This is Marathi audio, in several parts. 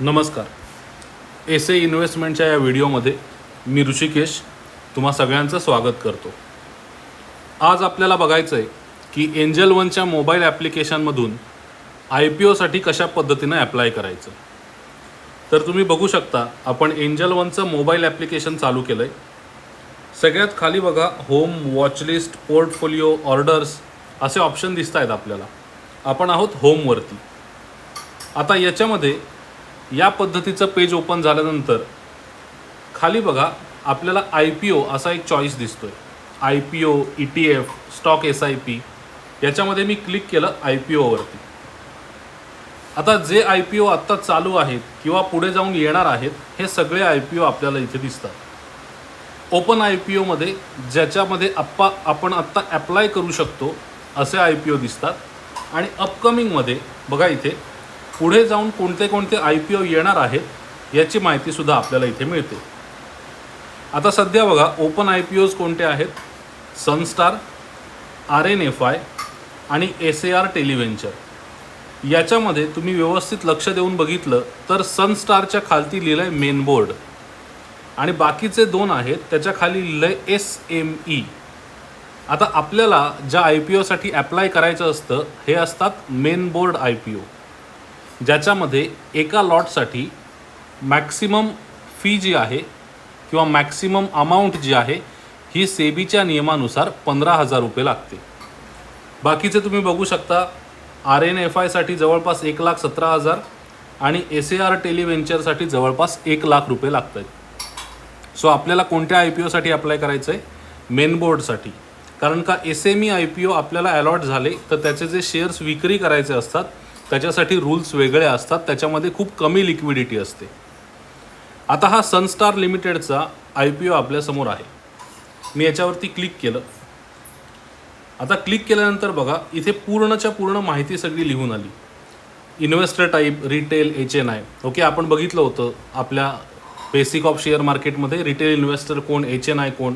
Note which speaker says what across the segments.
Speaker 1: नमस्कार. एस ए इन्व्हेस्टमेंटच्या या व्हिडिओमध्ये मी ऋषिकेश तुम्हा सगळ्यांचं स्वागत करतो. आज आपल्याला बघायचं आहे की एंजल वनच्या मोबाईल ॲप्लिकेशनमधून आय पी ओसाठी कशा पद्धतीनं ॲप्लाय करायचं? तर तुम्ही बघू शकता आपण एंजल वनचं मोबाईल ॲप्लिकेशन चालू केलं आहे सगळ्यात खाली बघा होम वॉचलिस्ट पोर्टफोलिओ ऑर्डर्स असे ऑप्शन दिसत आहेत आपल्याला. आपण आहोत होमवरती. आता याच्यामध्ये या पद्धतीचं पेज ओपन झाल्यानंतर खाली बघा आपल्याला आय पी ओ असा एक चॉईस दिसतो आहे I P O E T F stock S I P याच्यामध्ये मी क्लिक केलं आय पी ओवरती आता जे आय पी ओ आत्ता चालू आहेत किंवा पुढे जाऊन येणार आहेत हे सगळे आय पी ओ आपल्याला इथे दिसतात. ओपन आय पी ओमध्ये ज्याच्यामध्ये आप्पा आपण आत्ता ॲप्लाय करू शकतो असे आय पी ओ दिसतात. आणि अपकमिंगमध्ये बघा इथे पुढे जाऊन कोणते कोणते आय पी ओ येणार आहेत याची माहितीसुद्धा आपल्याला इथे मिळते. आता सध्या बघा ओपन आय पी ओज कोणते आहेत? Sunstar R N F I आणि एस ए आर टेलिव्हेंचर. याच्यामध्ये तुम्ही व्यवस्थित लक्ष देऊन बघितलं तर सनस्टारच्या खालती लिहिलं आहे मेन बोर्ड. आणि बाकीचे दोन आहेत त्याच्याखाली लिहिलं आहे एस एम ई. आता आपल्याला ज्या आय पी ओसाठी ॲप्लाय करायचं असतं हे असतात main board I P O. ज्याच्यामध्ये एका लॉटसाठी मॅक्सिमम फी जी आहे किंवा मॅक्सिमम अमाऊंट जी आहे ही सेबीच्या नियमानुसार पंधरा हजार रुपये लागते. बाकीचे तुम्ही बघू शकता आर एन एफ आयसाठी जवळपास एक लाख सतरा हजार आणि एस ए आर टेलिव्हेंचरसाठी जवळपास एक लाख रुपये लागत आहेत सो आपल्याला कोणत्या आय पी ओसाठी अप्लाय करायचं आहे मेन बोर्डसाठी कारण का S M E I P O आपल्याला अलॉट झाले तर त्याचे जे शेअर्स विक्री करायचे असतात त्याच्यासाठी रूल्स वेगळे असतात त्याच्यामध्ये खूप कमी लिक्विडिटी असते. आता हा सनस्टार लिमिटेडचा आय पी ओ आपल्यासमोर आहे. मी याच्यावरती क्लिक केलं. आता क्लिक केल्यानंतर बघा इथे पूर्णच्या पूर्ण माहिती सगळी लिहून आली. Investor type retail H N I okay आपण बघितलं होतं आपल्या बेसिक ऑफ शेअर मार्केटमध्ये रिटेल इन्व्हेस्टर कोण एच एन आय कोण?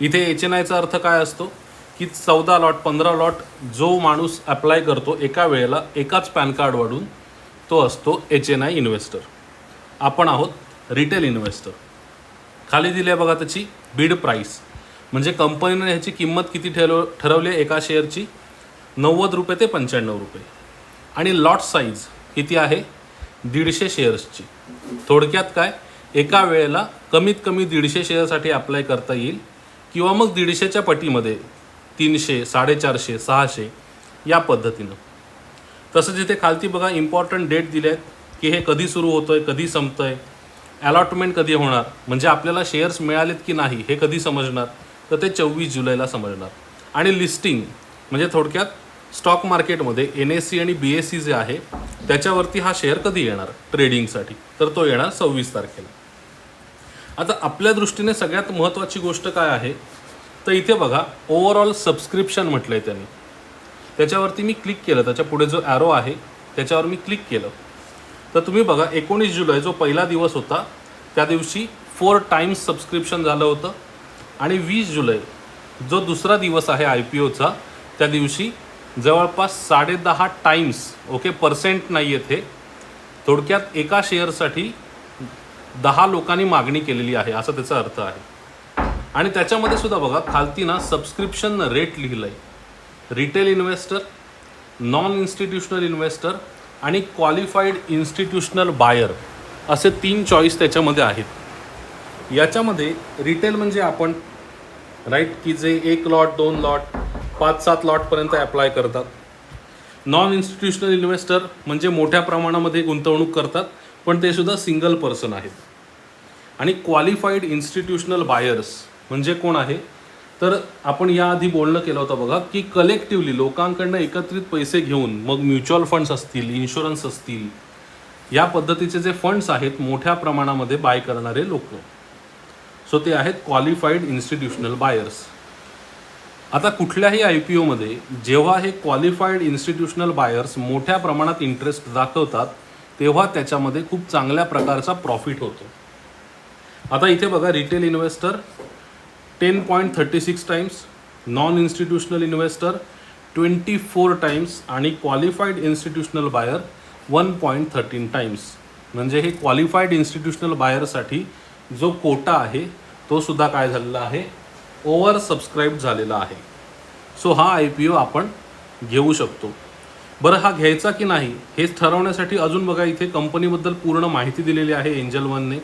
Speaker 1: इथे एच एन आयचा अर्थ काय असतो? की चौदा लॉट पंधरा लॉट जो माणूस अप्लाय करतो एका वेळेला एकाच पॅन कार्ड वाढून तो असतो एच एन आय इन्व्हेस्टर आपण आहोत रिटेल इन्व्हेस्टर खाली दिली आहे बघा त्याची बीड प्राईस म्हणजे कंपनीने ह्याची किंमत किती ठरव ठरवली आहे एका शेअरची नव्वद रुपये ते पंच्याण्णव रुपये. आणि लॉट साईज किती आहे? दीडशे शेअर्सची थोडक्यात काय? एका वेळेला कमीत कमी दीडशे शेअरसाठी अप्लाय करता येईल किंवा मग दीडशेच्या पटीमध्ये तीनशे साडेचारशे सहाशे या पद्धतीनं. तसंच इथे खालती बघा इम्पॉर्टंट डेट दिले आहेत की हे कधी सुरू होतं आहे कधी संपतं आहे अलॉटमेंट कधी होणार म्हणजे आपल्याला शेअर्स मिळालेत की नाही हे कधी समजणार तर ते चोवीस जुलैला समजणार. आणि लिस्टिंग म्हणजे थोडक्यात स्टॉक मार्केटमध्ये एन एस सी आणि बी एस सी जे आहे त्याच्यावरती हा शेअर कधी येणार ट्रेडिंगसाठी तर तो येणार सव्वीस तारखेला. आता आपल्या दृष्टीने सगळ्यात महत्त्वाची गोष्ट काय आहे? तर इथे बघा ओव्हरऑल सबस्क्रिप्शन म्हटलं आहे त्यांनी. त्याच्यावरती मी क्लिक केलं. त्याच्या पुढे जो ॲरो आहे त्याच्यावर मी क्लिक केलं. तर तुम्ही बघा एकोणीस जुलै जो पहिला दिवस होता त्या दिवशी फोर टाईम्स सबस्क्रिप्शन झालं होतं. आणि वीस जुलै जो दुसरा दिवस आहे आय पी ओचा त्या दिवशी जवळपास साडेदहा टाईम्स ओके पर्सेंट नाही आहेत हे थोडक्यात एका शेअरसाठी दहा लोकांनी मागणी केलेली आहे असा त्याचा अर्थ आहे. आणि त्याच्यामध्ये सुद्धा बघा खालती ना सबस्क्रिप्शन रेट लिहिलं आहे retail investor non institutional investor आणि क्वालिफाईड इन्स्टिट्यूशनल बायर असे तीन चॉईस त्याच्यामध्ये आहेत. याच्यामध्ये रिटेल म्हणजे आपण राईट की जे एक लॉट दोन लॉट पाच सात लॉटपर्यंत ॲप्लाय करतात. नॉन इन्स्टिट्यूशनल इन्व्हेस्टर म्हणजे मोठ्या प्रमाणामध्ये गुंतवणूक करतात पण ते सुद्धा सिंगल पर्सन आहेत. आणि क्वालिफाईड इन्स्टिट्यूशनल बायर्स म्हणजे कोण आहे? तर आपण याआधी बोलणं केलं होतं बघा की कलेक्टिवली लोकांकडनं एकत्रित पैसे घेऊन मग म्युच्युअल फंड्स असतील इन्शुरन्स असतील या पद्धतीचे जे फंड्स आहेत मोठ्या प्रमाणामध्ये बाय करणारे लोक. सो ते आहेत क्वालिफाईड इन्स्टिट्यूशनल बायर्स आता कुठल्याही आय पी ओमध्ये जेव्हा हे क्वालिफाईड इन्स्टिट्यूशनल बायर्स मोठ्या प्रमाणात इंटरेस्ट दाखवतात तेव्हा त्याच्यामध्ये खूप चांगल्या प्रकारचा प्रॉफिट होतो. आता इथे बघा retail investor ten point thirty six times non institutional investor twenty four times आणि qualified institutional buyer one point thirteen times म्हणजे हे क्वालिफाईड इन्स्टिट्यूशनल बायरसाठी जो कोटा आहे तो सुद्धा काय झालेला आहे? ओव्हर सबस्क्राईब झालेला आहे. सो हा आय पी ओ आपण घेऊ शकतो. बरं हा घ्यायचा की नाही हे ठरवण्यासाठी अजून बघा इथे कंपनीबद्दल पूर्ण माहिती दिलेली आहे एंजल वनने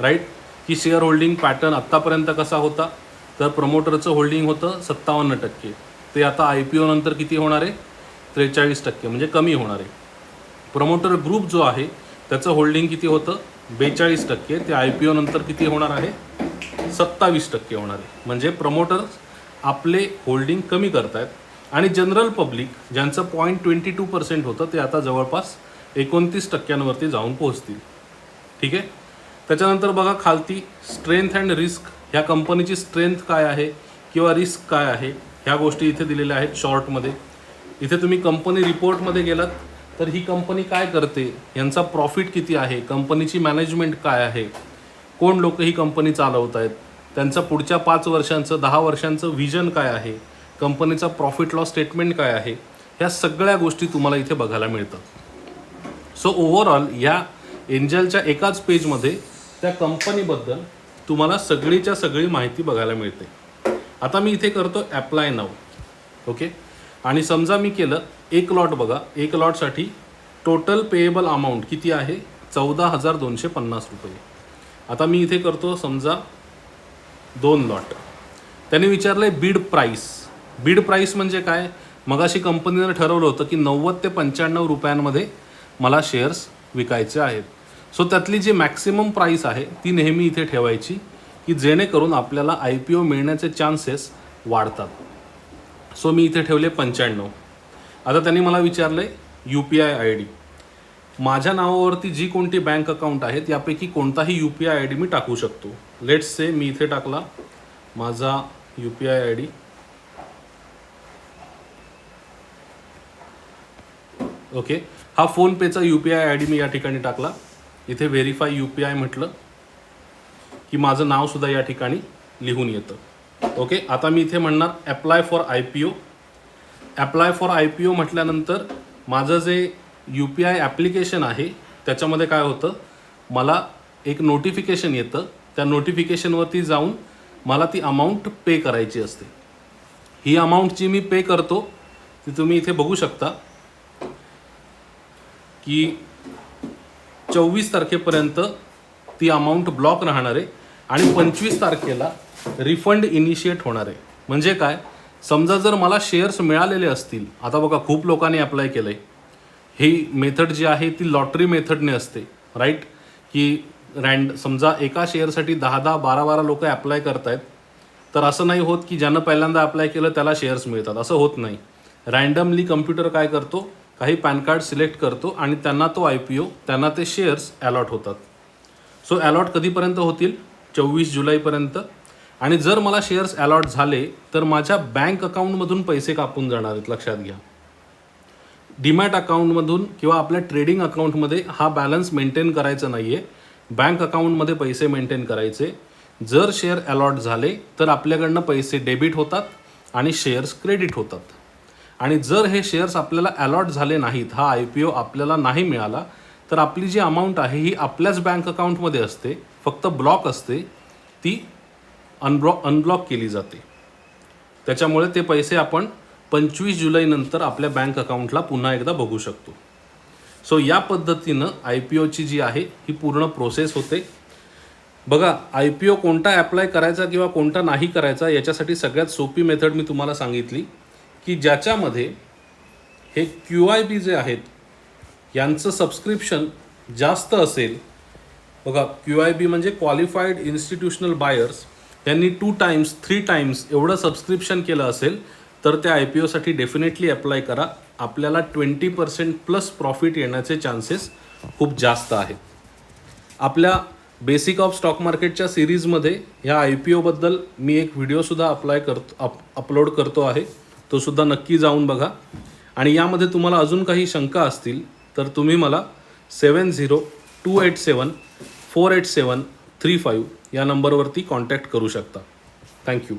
Speaker 1: राईट की शेअर होल्डिंग पॅटर्न आत्तापर्यंत कसा होता? तर प्रमोटरचं होल्डिंग होतं सत्तावन्न टक्के. ते आता आय पी ओनंतर किती होणार आहे? त्रेचाळीस टक्के म्हणजे कमी होणार आहे. प्रमोटर ग्रुप जो आहे त्याचं होल्डिंग किती होतं? बेचाळीस टक्के. ते आय पी ओ नंतर किती होणार आहे? सत्तावीस टक्के होणार आहे. म्हणजे प्रमोटर्स आपले होल्डिंग कमी करतायत. आणि जनरल पब्लिक ज्यांचं पॉईंट ट्वेंटी टू पर्सेंट होतं ते आता जवळपास एकोणतीस टक्क्यांवरती जाऊन पोहोचतील. ठीक आहे? त्याच्यानंतर बघा खालती स्ट्रेंथ अँड रिस्क ह्या कंपनीची स्ट्रेंथ काय आहे किंवा रिस्क काय आहे ह्या गोष्टी इथे दिलेल्या आहेत शॉर्टमध्ये. इथे तुम्ही कंपनी रिपोर्टमध्ये गेलात तर ही कंपनी काय करते? यांचा प्रॉफिट किती आहे? कंपनीची मॅनेजमेंट काय आहे? कोण लोक ही कंपनी चालवत आहेत त्यांचं पुढच्या पाच वर्षांचं दहा वर्षांचं व्हिजन काय आहे? कंपनीचा प्रॉफिट लॉस स्टेटमेंट काय आहे? ह्या सगळ्या गोष्टी तुम्हाला इथे बघायला मिळतात. सो ओव्हरऑल या एंजलच्या एकाच पेजमध्ये त्या कंपनीबद्दल तुम्हाला सगळीच्या सगळी माहिती बघायला मिळते. आता मी इथे करतो ॲप्लाय नाव ओके आणि समजा मी केलं एक लॉट बघा एक लॉटसाठी टोटल पेएबल अमाऊंट किती आहे? चौदा हजार दोनशे पन्नास रुपये. आता मी इथे करतो समजा दोन लॉट त्याने विचारलं आहे बीड प्राईस बीड प्राईस म्हणजे काय? मगाशी कंपनीनं ठरवलं होतं की नव्वद ते पंच्याण्णव रुपयांमध्ये मला शेअर्स विकायचे आहेत. सो त्यातली जी मॅक्सिमम प्राईस आहे ती नेहमी इथे ठेवायची की जेणेकरून आपल्याला आय पी ओ मिळण्याचे चान्सेस वाढतात. सो मी इथे ठेवले पंच्याण्णव. आता त्यांनी मला विचारलं आहे U P I I D माझ्या नावावरती जी कोणती बँक अकाउंट आहेत यापैकी कोणताही U P I I D मी टाकू शकतो. लेट्स से मी इथे टाकला माझा U P I I D okay हा फोनपेचा U P I I D मी या ठिकाणी टाकला. इथे व्हेरीफाय यू पी आय म्हटलं की माझं नावसुद्धा या ठिकाणी लिहून येतं. ओके आता मी इथे म्हणणार apply for I P O apply for I P O म्हटल्यानंतर माझं जे यू पी आय ॲप्लिकेशन आहे त्याच्यामध्ये काय होतं? मला एक नोटिफिकेशन येतं. त्या नोटिफिकेशनवरती जाऊन मला ती अमाऊंट पे करायची असते. ही अमाऊंट जी मी पे करतो ती तुम्ही इथे बघू शकता की चोवीस तारखेपर्यंत ती अमाऊंट ब्लॉक राहणार आहे आणि पंचवीस तारखेला रिफंड इनिशिएट होणार आहे. म्हणजे काय? समजा जर मला शेअर्स मिळालेले असतील आता बघा खूप लोकांनी अप्लाय केलं आहे ही मेथड जी आहे ती लॉटरी मेथडने असते राईट की रँड समजा एका शेअरसाठी दहा दहा बारा बारा लोक अप्लाय करतायत तर असं नाही होत की ज्यानं पहिल्यांदा अप्लाय केलं त्याला शेअर्स मिळतात. असं होत नाही. रँडमली कम्प्युटर काय करतो? काही पॅन कार्ड सिलेक्ट करतो आणि त्यांना तो आय पी ओ त्यांना ते शेअर्स अलॉट होतात. सो अलॉट कधीपर्यंत होतील? चोवीस जुलैपर्यंत. आणि जर मला शेअर्स अलॉट झाले तर माझ्या बँक अकाउंटमधून पैसे कापून जाणार आहेत लक्षात घ्या. डीमॅट अकाउंटमधून किंवा आपल्या ट्रेडिंग अकाउंटमध्ये हा बॅलन्स मेंटेन करायचा नाही आहे बँक अकाउंटमध्ये पैसे मेंटेन करायचे. जर शेअर अलॉट झाले तर आपल्याकडनं पैसे डेबिट होतात आणि शेअर्स क्रेडिट होतात. आणि जर हे शेअर्स आपल्याला अलॉट झाले नाहीत हा आय पी ओ आपल्याला नाही मिळाला तर आपली जी अमाऊंट आहे ही आपल्याच बँक अकाउंटमध्ये असते फक्त ब्लॉक असते ती अनब्लॉक अनब्लॉक केली जाते. त्याच्यामुळे ते पैसे आपण पंचवीस जुलैनंतर आपल्या बँक अकाउंटला पुन्हा एकदा बघू शकतो. सो या पद्धतीनं आय पी ओची जी आहे ही पूर्ण प्रोसेस होते. बघा आय पी ओ कोणता ॲप्लाय करायचा किंवा कोणता नाही करायचा याच्यासाठी सगळ्यात सोपी मेथड मी तुम्हाला सांगितली. की ज्याच्यामध्ये हे क्यू आय बी जे आहेत यांचं सबस्क्रिप्शन जास्त असेल. बघा क्यू आय बी म्हणजे क्वालिफाईड इन्स्टिट्यूशनल बायर्स त्यांनी टू टाइम्स थ्री टाइम्स एवढं सबस्क्रिप्शन केलं असेल तर त्या आय पी ओसाठी डेफिनेटली अप्लाय करा. आपल्याला ट्वेंटी पर्सेंट प्लस प्रॉफिट येण्याचे चान्सेस खूप जास्त आहेत. आपल्या बेसिक ऑफ स्टॉक मार्केटच्या सिरीजमध्ये ह्या आय पी ओबद्दल मी एक व्हिडिओसुद्धा अप्लाय करतो अप अपलोड करतो आहे. तो सुद्धा नक्की जाऊन बघा. आणि यामध्ये तुम्हाला अजून काही शंका असतील तर तुम्ही मला seven zero two eight seven four eight seven three five या नंबरवरती कॉन्टॅक्ट करू शकता. थँक्यू.